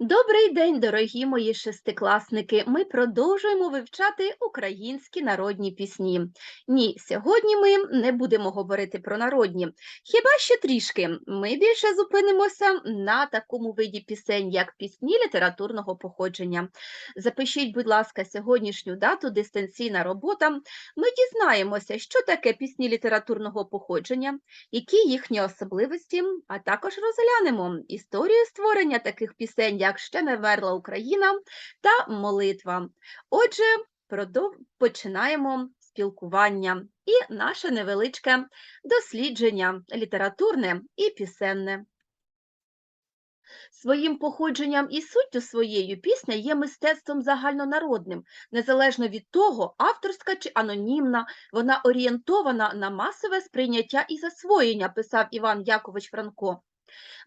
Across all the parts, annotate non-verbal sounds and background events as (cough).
Добрий день, дорогі мої шестикласники! Ми продовжуємо вивчати українські народні пісні. Ні, сьогодні ми не будемо говорити про народні. Хіба що трішки ми більше зупинимося на такому виді пісень, як пісні літературного походження. Запишіть, будь ласка, сьогоднішню дату дистанційна робота. Ми дізнаємося, що таке пісні літературного походження, які їхні особливості, а також розглянемо історію створення таких пісень, як Ще не вмерла Україна та молитва. Отже, починаємо спілкування і наше невеличке дослідження літературне і пісенне. Своїм походженням і суттю своєю пісня є мистецтвом загальнонародним, незалежно від того, авторська чи анонімна, вона орієнтована на масове сприйняття і засвоєння, писав Іван Якович Франко.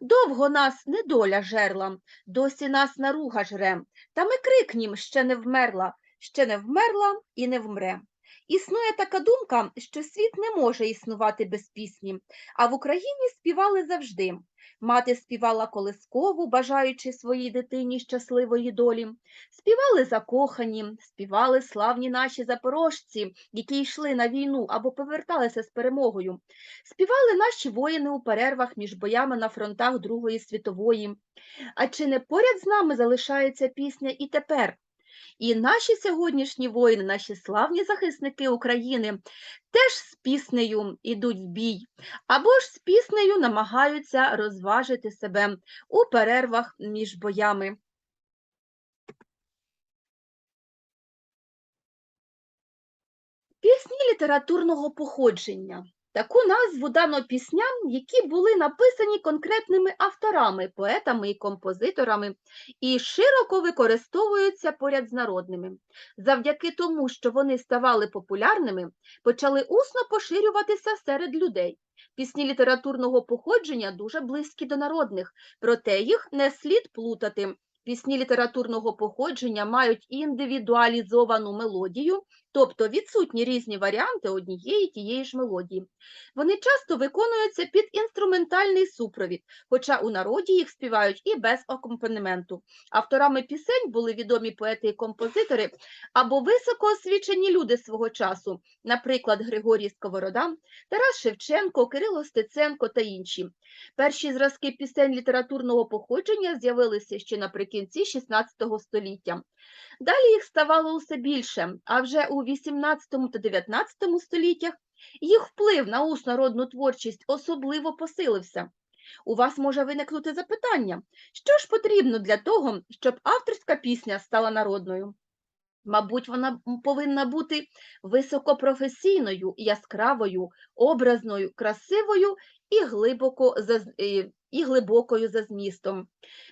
Довго нас недоля жерла, досі нас наруга жре, та ми крикнім ще не вмерла, ще не вмерла і не вмре. Існує така думка, що світ не може існувати без пісні, а в Україні співали завжди. Мати співала колискову, бажаючи своїй дитині щасливої долі. Співали закохані, співали славні наші запорожці, які йшли на війну або поверталися з перемогою. Співали наші воїни у перервах між боями на фронтах Другої світової. А чи не поряд з нами залишається пісня і тепер? І наші сьогоднішні воїни, наші славні захисники України теж з піснею йдуть в бій, або ж з піснею намагаються розважити себе у перервах між боями. Пісні літературного походження. Таку назву дано пісням, які були написані конкретними авторами, поетами і композиторами, і широко використовуються поряд з народними. Завдяки тому, що вони ставали популярними, почали усно поширюватися серед людей. Пісні літературного походження дуже близькі до народних, проте їх не слід плутати. Пісні літературного походження мають індивідуалізовану мелодію, тобто відсутні різні варіанти однієї тієї ж мелодії. Вони часто виконуються під інструментальний супровід, хоча у народі їх співають і без акомпанементу. Авторами пісень були відомі поети і композитори або високоосвічені люди свого часу, наприклад, Григорій Сковорода, Тарас Шевченко, Кирило Стеценко та інші. Перші зразки пісень літературного походження з'явилися ще наприкінці XVI століття. Далі їх ставало усе більше, а вже у XVIII та XIX століттях їх вплив на усну народну творчість особливо посилився. У вас може виникнути запитання, що ж потрібно для того, щоб авторська пісня стала народною? Мабуть, вона повинна бути високопрофесійною, яскравою, образною, красивою і, глибоко за, і глибокою за змістом.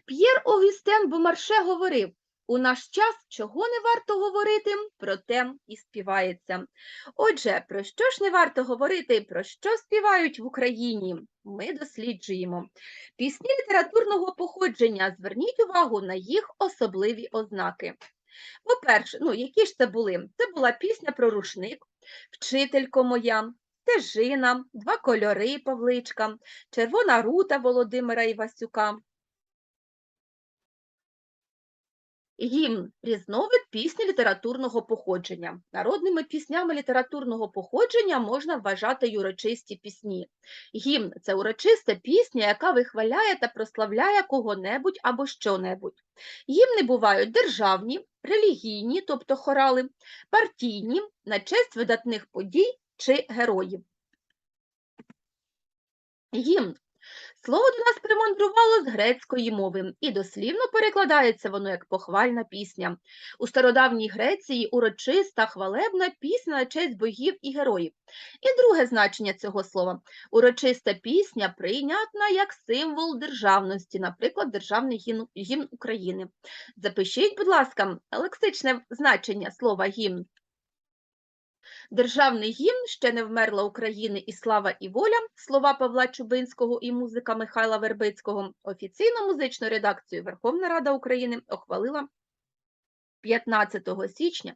П'єр Огюстен Бомарше говорив, у наш час чого не варто говорити, про те і співається. Отже, про що ж не варто говорити, про що співають в Україні? Ми досліджуємо. Пісні літературного походження, зверніть увагу на їх особливі ознаки. По-перше, ну, які ж це були? Це була пісня про рушник, вчителько моя, стежина, два кольори Павличка, червона рута Володимира Івасюка. Гімн різновид пісні літературного походження. Народними піснями літературного походження можна вважати й урочисті пісні. Гімн це урочиста пісня, яка вихваляє та прославляє кого-небудь або що-небудь. Гімни бувають державні, релігійні, тобто хорали, партійні, на честь видатних подій чи героїв. Гімн Слово до нас примандрувало з грецької мови, і дослівно перекладається воно як похвальна пісня. У стародавній Греції урочиста, хвалебна пісня на честь богів і героїв. І друге значення цього слова урочиста пісня прийнятна як символ державності, наприклад, державний гімн, України. Запишіть, будь ласка, лексичне значення слова гімн. Державний гімн ще не вмерла України і слава і воля, слова Павла Чубинського і музика Михайла Вербицького. Офіційну музичну редакцію Верховна Рада України ухвалила 15 січня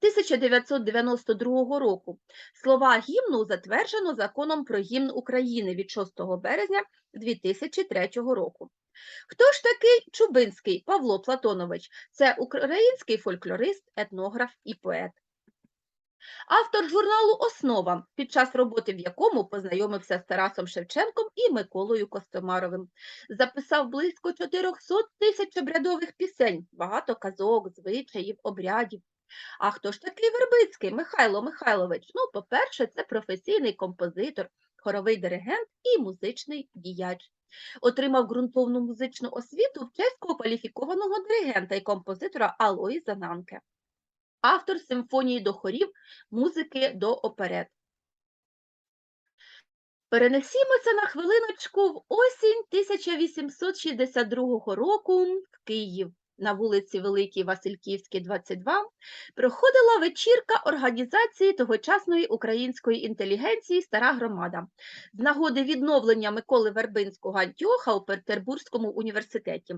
1992 року. Слова гімну затверджено законом про гімн України від 6 березня 2003 року. Хто ж такий Чубинський Павло Платонович? Це український фольклорист, етнограф і поет. Автор журналу Основа, під час роботи в якому познайомився з Тарасом Шевченком і Миколою Костомаровим. Записав близько 400 тисяч обрядових пісень, багато казок, звичаїв, обрядів. А хто ж такий Вербицький Михайло Михайлович? Ну, по-перше, це професійний композитор, хоровий диригент і музичний діяч. Отримав ґрунтовну музичну освіту в чеського кваліфікованого диригента і композитора Алої Нанке автор симфонії до хорів, музики до оперет. Перенесімося на хвилиночку в осінь 1862 року в Київ. На вулиці Великій Васильківській, 22, проходила вечірка організації тогочасної української інтелігенції Стара громада з нагоди відновлення Миколи Вербинського Антіоха у Петербурзькому університеті.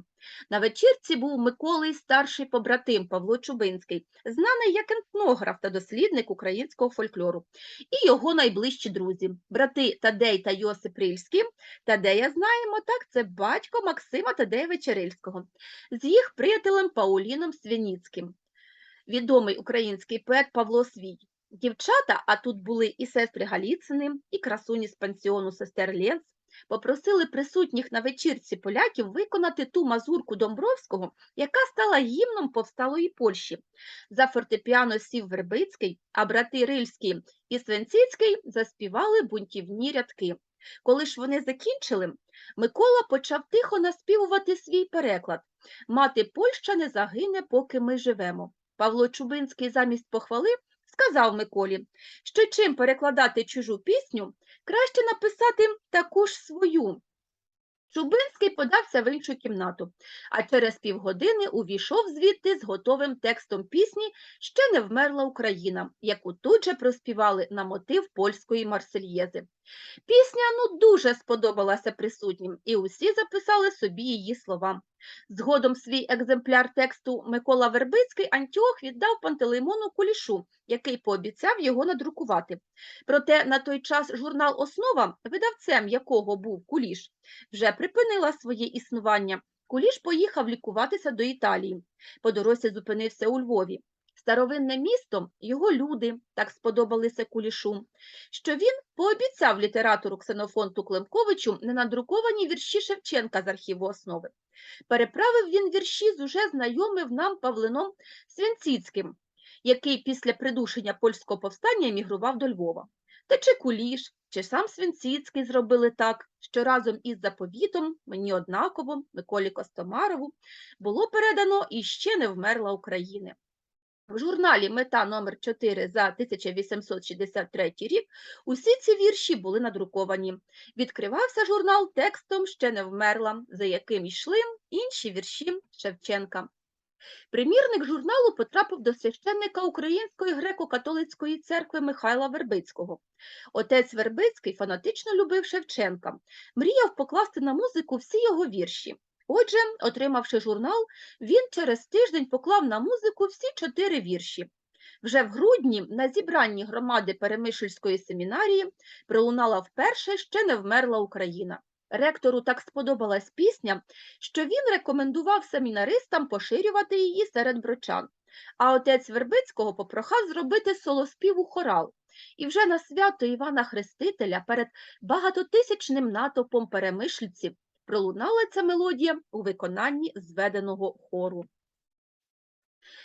На вечірці був Миколий старший побратим Павло Чубинський, знаний як етнограф та дослідник українського фольклору, і його найближчі друзі брати Тадей та Йосип Рильські. Тадея знаємо, так, це батько Максима Тадеєвича Рильського. З їх приятелем Пауліном Свяніцьким, відомий український поет Павло Свій. Дівчата, а тут були і сестри Галіцини, і красуні з пансіону сестер Ленц, попросили присутніх на вечірці поляків виконати ту мазурку Домбровського, яка стала гімном повсталої Польщі. За фортепіано сів Вербицький, а брати Рильський і Свенціцький заспівали бунтівні рядки. Коли ж вони закінчили, Микола почав тихо наспівувати свій переклад Мати Польща не загине, поки ми живемо. Павло Чубинський замість похвали сказав Миколі, що чим перекладати чужу пісню, краще написати таку ж свою. Чубинський подався в іншу кімнату, а через півгодини увійшов звідти з готовим текстом пісні Ще не вмерла Україна, яку тут же проспівали на мотив польської марсельєзи. Пісня ну дуже сподобалася присутнім, і усі записали собі її слова. Згодом свій екземпляр тексту Микола Вербицький Антіох віддав Пантелеймону Кулішу, який пообіцяв його надрукувати. Проте на той час журнал Основа, видавцем якого був Куліш, вже припинила своє існування. Куліш поїхав лікуватися до Італії. По дорозі зупинився у Львові. Старовинне місто, його люди так сподобалися Кулішу, що він пообіцяв літератору Ксенофонту Климковичу ненадруковані вірші Шевченка з архіву основи. Переправив він вірші з уже знайомим нам Павлином Свинціцьким, який після придушення польського повстання емігрував до Львова. Та чи Куліш, чи сам Свинціцький зробили так, що разом із заповітом, мені однаково, Миколі Костомарову, було передано і ще не вмерла України. В журналі Мета номер 4 за 1863 рік усі ці вірші були надруковані. Відкривався журнал текстом Ще не вмерла, за яким йшли інші вірші Шевченка. Примірник журналу потрапив до священника Української греко-католицької церкви Михайла Вербицького. Отець Вербицький фанатично любив Шевченка, мріяв покласти на музику всі його вірші. Отже, отримавши журнал, він через тиждень поклав на музику всі чотири вірші. Вже в грудні на зібранні громади Перемишльської семінарії пролунала вперше ще не вмерла Україна. Ректору так сподобалась пісня, що він рекомендував семінаристам поширювати її серед брочан. А отець Вербицького попрохав зробити солоспів у хорал. І вже на свято Івана Хрестителя перед багатотисячним натовпом перемишльців пролунала ця мелодія у виконанні зведеного хору.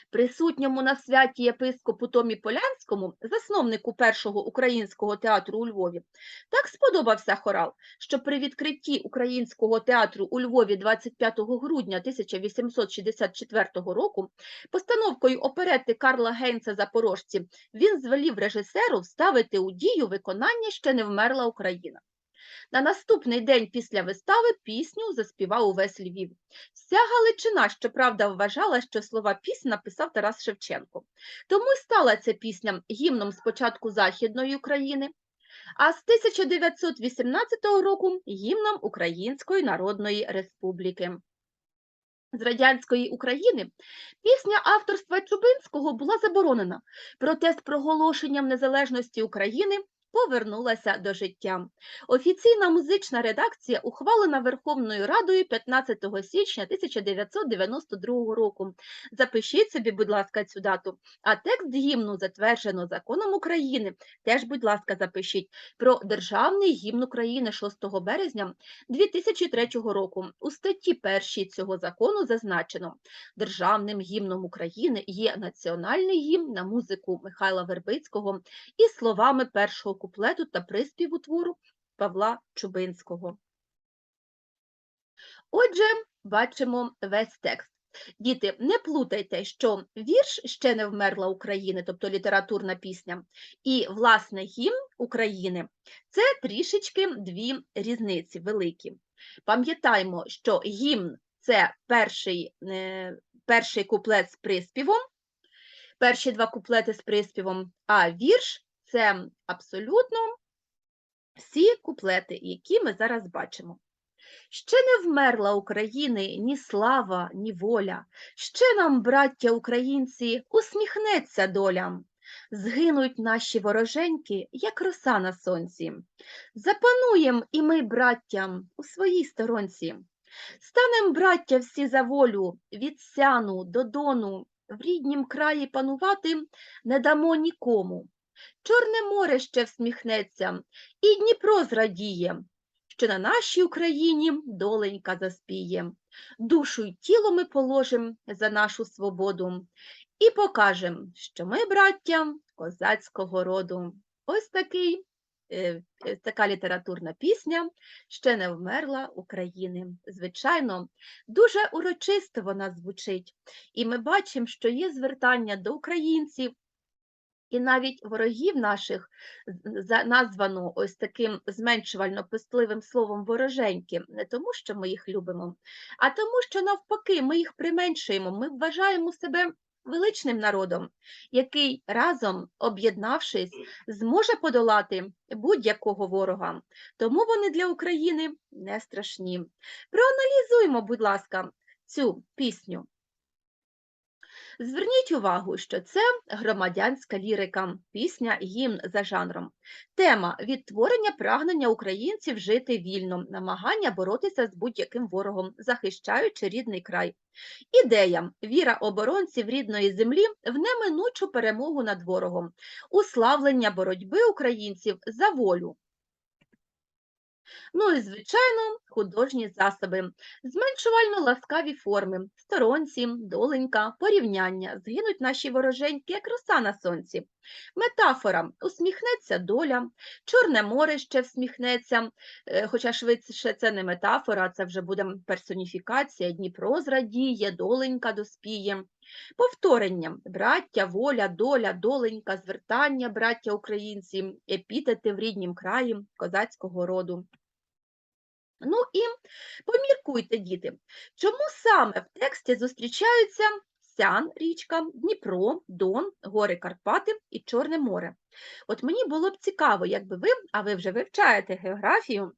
Присутньому на святі єпископу Томі Полянському, засновнику першого українського театру у Львові, так сподобався хорал, що при відкритті українського театру у Львові 25 грудня 1864 року постановкою оперети Карла Гейнца Запорожці він звелів режисеру вставити у дію виконання ще не вмерла Україна. На наступний день після вистави пісню заспівав увесь Львів. Вся Галичина, щоправда, вважала, що слова пісні написав Тарас Шевченко. Тому й стала ця пісня гімном спочатку Західної України, а з 1918 року гімном Української Народної Республіки. З радянської України пісня авторства Чубинського була заборонена, проте з проголошенням незалежності України повернулася до життя. Офіційна музична редакція ухвалена Верховною Радою 15 січня 1992 року. Запишіть собі, будь ласка, цю дату. А текст гімну затверджено законом України. Теж, будь ласка, запишіть про державний гімн України 6 березня 2003 року. У статті 1 цього закону зазначено: державним гімном України є національний гімн на музику Михайла Вербицького із словами першого куплету та приспіву твору Павла Чубинського. Отже, бачимо весь текст. Діти, не плутайте, що вірш ще не вмерла України, тобто літературна пісня, і власне гімн України це трішечки дві різниці великі. Пам'ятаємо, що гімн це перший, е, перший куплет з приспівом, перші два куплети з приспівом, а вірш це абсолютно всі куплети, які ми зараз бачимо. Ще не вмерла України ні слава, ні воля. Ще нам, браття українці, усміхнеться доля. Згинуть наші вороженьки, як роса на сонці. Запануєм і ми, браттям, у своїй сторонці. Станем, браття, всі за волю, від сяну до дону, в ріднім краї панувати не дамо нікому. Чорне море ще всміхнеться, і Дніпро зрадіє, що на нашій Україні доленька заспіє. Душу й тіло ми положим за нашу свободу і покажем, що ми браття козацького роду. Ось такий, е, е, така літературна пісня ще не вмерла України. Звичайно, дуже урочисто вона звучить, і ми бачимо, що є звертання до українців, і навіть ворогів наших названо ось таким зменшувально пестливим словом вороженьки, не тому, що ми їх любимо, а тому, що навпаки ми їх применшуємо. Ми вважаємо себе величним народом, який разом, об'єднавшись, зможе подолати будь-якого ворога. Тому вони для України не страшні. Проаналізуємо, будь ласка, цю пісню. Зверніть увагу, що це громадянська лірика, пісня гімн за жанром. Тема відтворення прагнення українців жити вільно, намагання боротися з будь-яким ворогом, захищаючи рідний край. Ідея віра оборонців рідної землі в неминучу перемогу над ворогом, уславлення боротьби українців за волю. Ну і, звичайно, художні засоби, зменшувально ласкаві форми, сторонці, доленька, порівняння, згинуть наші вороженьки, як роса на сонці. Метафора. Усміхнеться доля, Чорне море ще всміхнеться, е, хоча швидше це не метафора, це вже буде персоніфікація, Дніпро зрадіє, доленька доспіє. Повторення браття, воля, доля, доленька, звертання, браття українці, епітети в ріднім краї козацького роду. Ну і поміркуйте, діти, чому саме в тексті зустрічаються Сян, річка, Дніпро, Дон, гори Карпати і Чорне море. От мені було б цікаво, якби ви, а ви вже вивчаєте географію,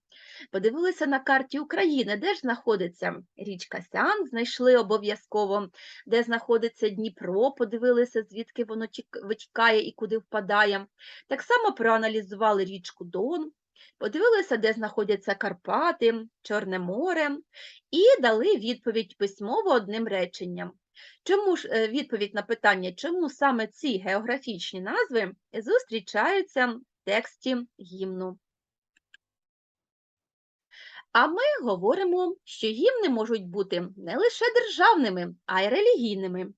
подивилися на карті України, де ж знаходиться річка Сян, знайшли обов'язково, де знаходиться Дніпро, подивилися, звідки воно витікає і куди впадає. Так само проаналізували річку Дон, подивилися, де знаходяться Карпати, Чорне море, і дали відповідь письмово одним реченням. Чому ж е, відповідь на питання, чому саме ці географічні назви зустрічаються в тексті гімну? А ми говоримо, що гімни можуть бути не лише державними, а й релігійними.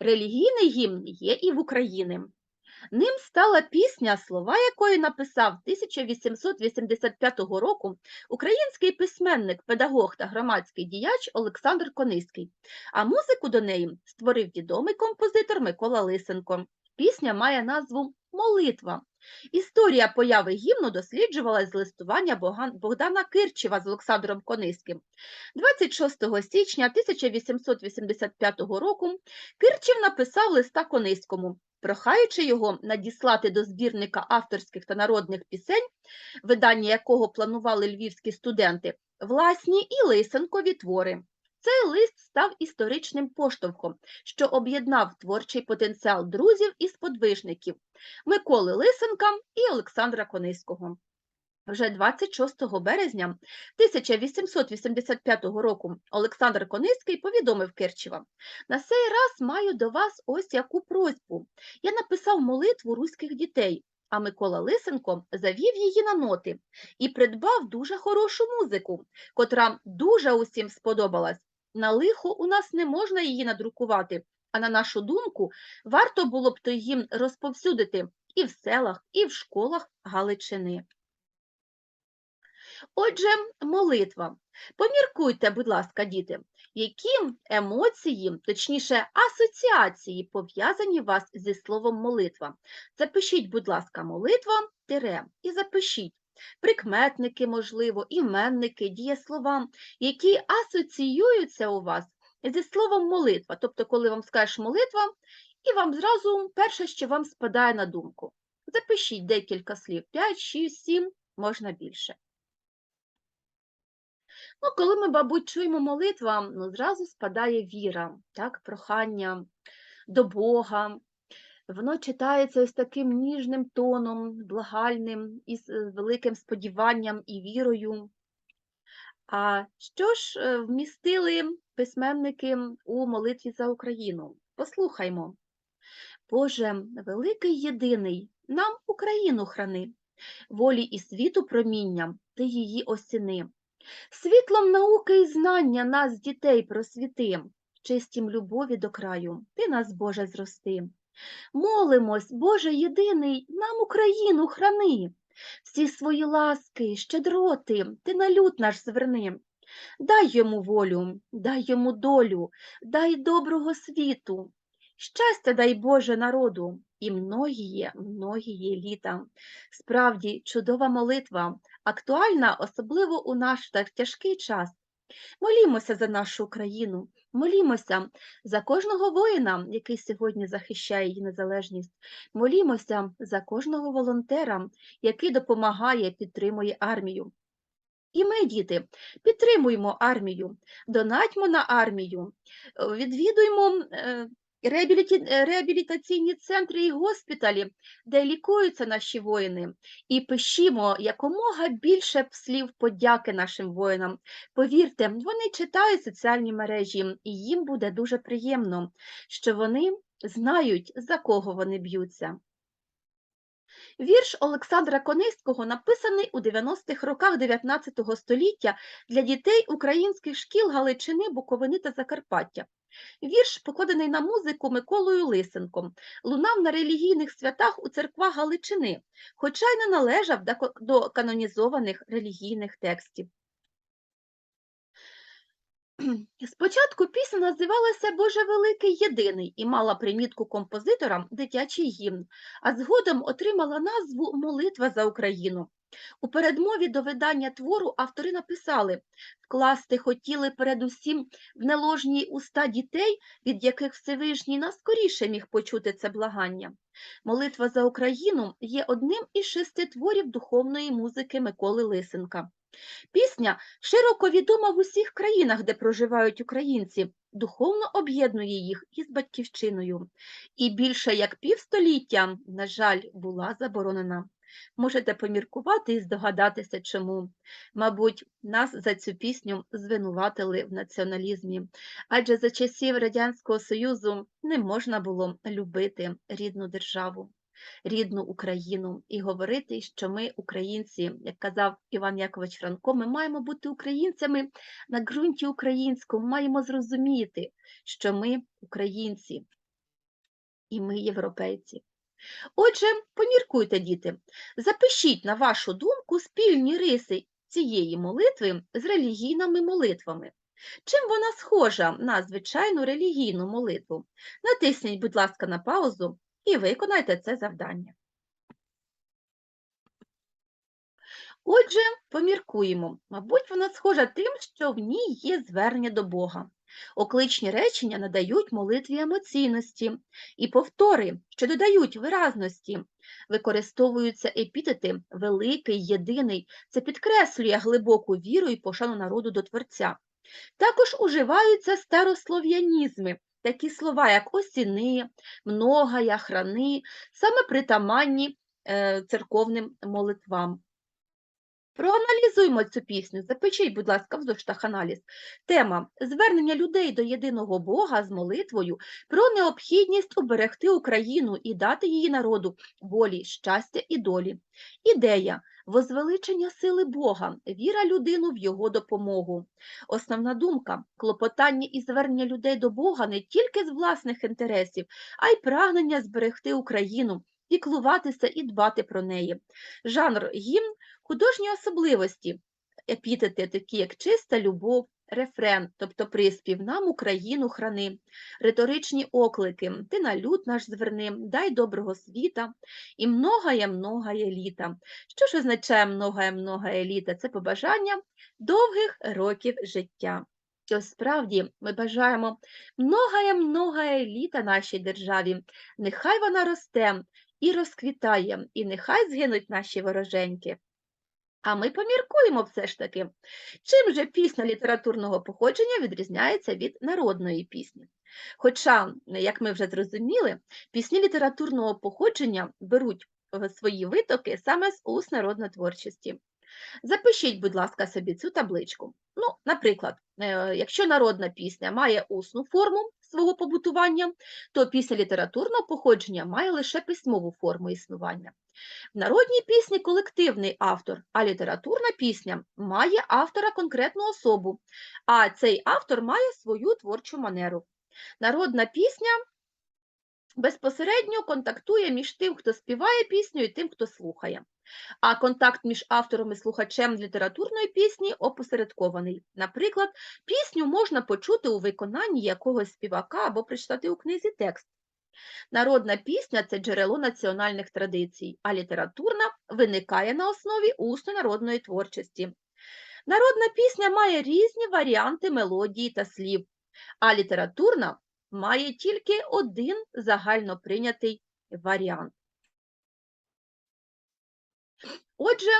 Релігійний гімн є і в Україні. Ним стала пісня, слова якої написав 1885 року український письменник, педагог та громадський діяч Олександр Кониський, а музику до неї створив відомий композитор Микола Лисенко. Пісня має назву Молитва. Історія появи гімну досліджувалась з листування Богдана Кирчева з Олександром Кониським. 26 січня 1885 року Кирчев написав листа Кониському, прохаючи його надіслати до збірника авторських та народних пісень, видання якого планували львівські студенти, власні і лисенкові твори. Цей лист став історичним поштовхом, що об'єднав творчий потенціал друзів і сподвижників Миколи Лисенка і Олександра Кониського. Вже 26 березня 1885 року Олександр Кониський повідомив Керчева «На сей раз маю до вас ось яку просьбу. Я написав молитву руських дітей, а Микола Лисенко завів її на ноти і придбав дуже хорошу музику, котра дуже усім сподобалась. На лихо у нас не можна її надрукувати, а на нашу думку, варто було б то їм розповсюдити і в селах, і в школах Галичини. Отже, молитва. Поміркуйте, будь ласка, діти, які емоції, точніше, асоціації пов'язані у вас зі словом молитва. Запишіть, будь ласка, молитва тире і запишіть прикметники, можливо, іменники, дієслова, які асоціюються у вас зі словом молитва. Тобто, коли вам скажеш молитва, і вам зразу перше, що вам спадає на думку. Запишіть декілька слів, 5, 6, 7, можна більше. Ну, коли ми, мабуть, чуємо молитва, ну, зразу спадає віра, так, прохання до Бога. Воно читається ось таким ніжним тоном, благальним, із великим сподіванням і вірою. А що ж е, вмістили письменники у молитві за Україну? Послухаймо. Боже, великий єдиний, нам Україну храни, волі і світу промінням, ти її осіни. Світлом науки і знання нас, дітей, просвіти, чистім любові до краю, ти нас, Боже, зрости. Молимось, Боже єдиний, нам Україну храни, всі свої ласки, щедроти, ти на люд наш зверни. Дай йому волю, дай йому долю, дай доброго світу. Щастя дай Боже народу, і многіє, многіє літа. Справді, чудова молитва, актуальна особливо у наш тяжкий час. Молімося за нашу Україну, молімося за кожного воїна, який сьогодні захищає її незалежність. Молімося за кожного волонтера, який допомагає, підтримує армію. І ми, діти, підтримуємо армію, донатьмо на армію, відвідуємо е, реабілітаційні центри і госпіталі, де лікуються наші воїни, і пишімо якомога більше слів подяки нашим воїнам. Повірте, вони читають соціальні мережі, і їм буде дуже приємно, що вони знають, за кого вони б'ються. Вірш Олександра Кониського написаний у 90-х роках 19 століття для дітей українських шкіл Галичини, Буковини та Закарпаття. Вірш, покладений на музику Миколою Лисенком, лунав на релігійних святах у церквах Галичини, хоча й не належав до канонізованих релігійних текстів. (clears throat) Спочатку пісня називалася Боже Великий Єдиний і мала примітку композитора дитячий гімн, а згодом отримала назву Молитва за Україну. У передмові до видання твору автори написали вкласти хотіли передусім в неложні уста дітей, від яких Всевишній наскоріше міг почути це благання. Молитва за Україну є одним із шести творів духовної музики Миколи Лисенка. Пісня широко відома в усіх країнах, де проживають українці, духовно об'єднує їх із батьківщиною. І більше як півстоліття, на жаль, була заборонена. Можете поміркувати і здогадатися, чому. Мабуть, нас за цю пісню звинуватили в націоналізмі, адже за часів Радянського Союзу не можна було любити рідну державу рідну Україну і говорити, що ми, українці, як казав Іван Якович Франко, ми маємо бути українцями на ґрунті українському, маємо зрозуміти, що ми українці і ми європейці. Отже, поміркуйте, діти, запишіть на вашу думку спільні риси цієї молитви з релігійними молитвами. Чим вона схожа на звичайну релігійну молитву? Натисніть, будь ласка, на паузу і виконайте це завдання. Отже, поміркуємо. Мабуть, вона схожа тим, що в ній є звернення до Бога. Окличні речення надають молитві емоційності, і повтори, що додають виразності. Використовуються епітети великий, єдиний. Це підкреслює глибоку віру і пошану народу до Творця. Також уживаються старослов'янізми, такі слова, як осіни, многая, храни, саме притаманні е, церковним молитвам. Проаналізуємо цю пісню. Запишіть, будь ласка, в зоштах аналіз. Тема звернення людей до єдиного Бога з молитвою про необхідність уберегти Україну і дати її народу волі, щастя і долі. Ідея возвеличення сили Бога, віра людину в його допомогу. Основна думка клопотання і звернення людей до Бога не тільки з власних інтересів, а й прагнення зберегти Україну, піклуватися і дбати про неї. Жанр гімн Художні особливості епітети, такі як чиста любов, рефрен, тобто приспів нам Україну храни, риторичні оклики Ти на люд наш зверни, дай доброго світа і многая літа. Що ж означає многая многая літа? Це побажання довгих років життя. Ось справді ми бажаємо многая літа нашій державі, нехай вона росте і розквітає, і нехай згинуть наші вороженьки. А ми поміркуємо все ж таки, чим же пісня літературного походження відрізняється від народної пісні. Хоча, як ми вже зрозуміли, пісні літературного походження беруть е, свої витоки саме з уст народнотворчості. Запишіть, будь ласка, собі цю табличку. Ну, наприклад, е, якщо народна пісня має усну форму свого побутування, то пісня літературного походження має лише письмову форму існування. В народній пісні колективний автор, а літературна пісня має автора конкретну особу, а цей автор має свою творчу манеру. Народна пісня безпосередньо контактує між тим, хто співає пісню, і тим, хто слухає. А контакт між автором і слухачем літературної пісні опосередкований. Наприклад, пісню можна почути у виконанні якогось співака або прочитати у книзі текст. Народна пісня це джерело національних традицій, а літературна виникає на основі усно народної творчості. Народна пісня має різні варіанти мелодії та слів, а літературна має тільки один загально прийнятий варіант. Отже,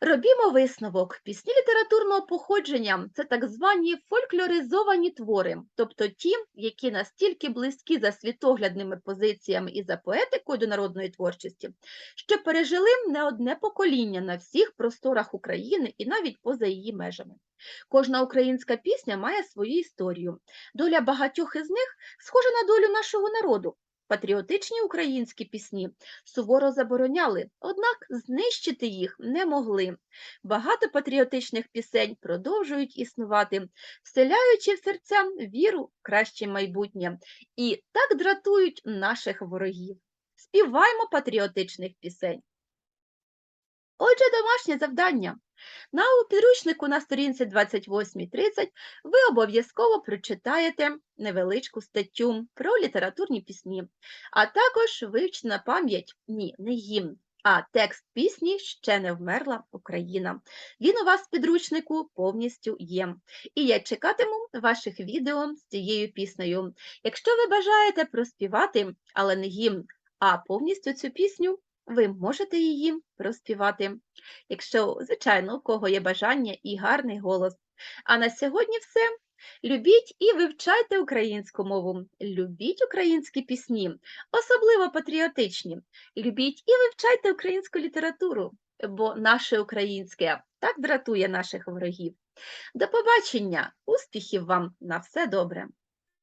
робімо висновок. Пісні літературного походження це так звані фольклоризовані твори, тобто ті, які настільки близькі за світоглядними позиціями і за поетикою до народної творчості, що пережили не одне покоління на всіх просторах України і навіть поза її межами. Кожна українська пісня має свою історію. Доля багатьох із них схожа на долю нашого народу. Патріотичні українські пісні суворо забороняли, однак знищити їх не могли. Багато патріотичних пісень продовжують існувати, вселяючи в серця віру в краще майбутнє і так дратують наших ворогів. Співаймо патріотичних пісень. Отже, домашнє завдання. На підручнику на сторінці 28-30 ви обов'язково прочитаєте невеличку статтю про літературні пісні, а також вивчите на пам'ять ні, не гімн, а текст пісні Ще не вмерла Україна. Він у вас в підручнику повністю є. І я чекатиму ваших відео з цією піснею. Якщо ви бажаєте проспівати, але не гімн, а повністю цю пісню ви можете її проспівати, якщо, звичайно, у кого є бажання і гарний голос. А на сьогодні все. Любіть і вивчайте українську мову, любіть українські пісні, особливо патріотичні. Любіть і вивчайте українську літературу, бо наше українське так дратує наших ворогів. До побачення, успіхів вам на все добре!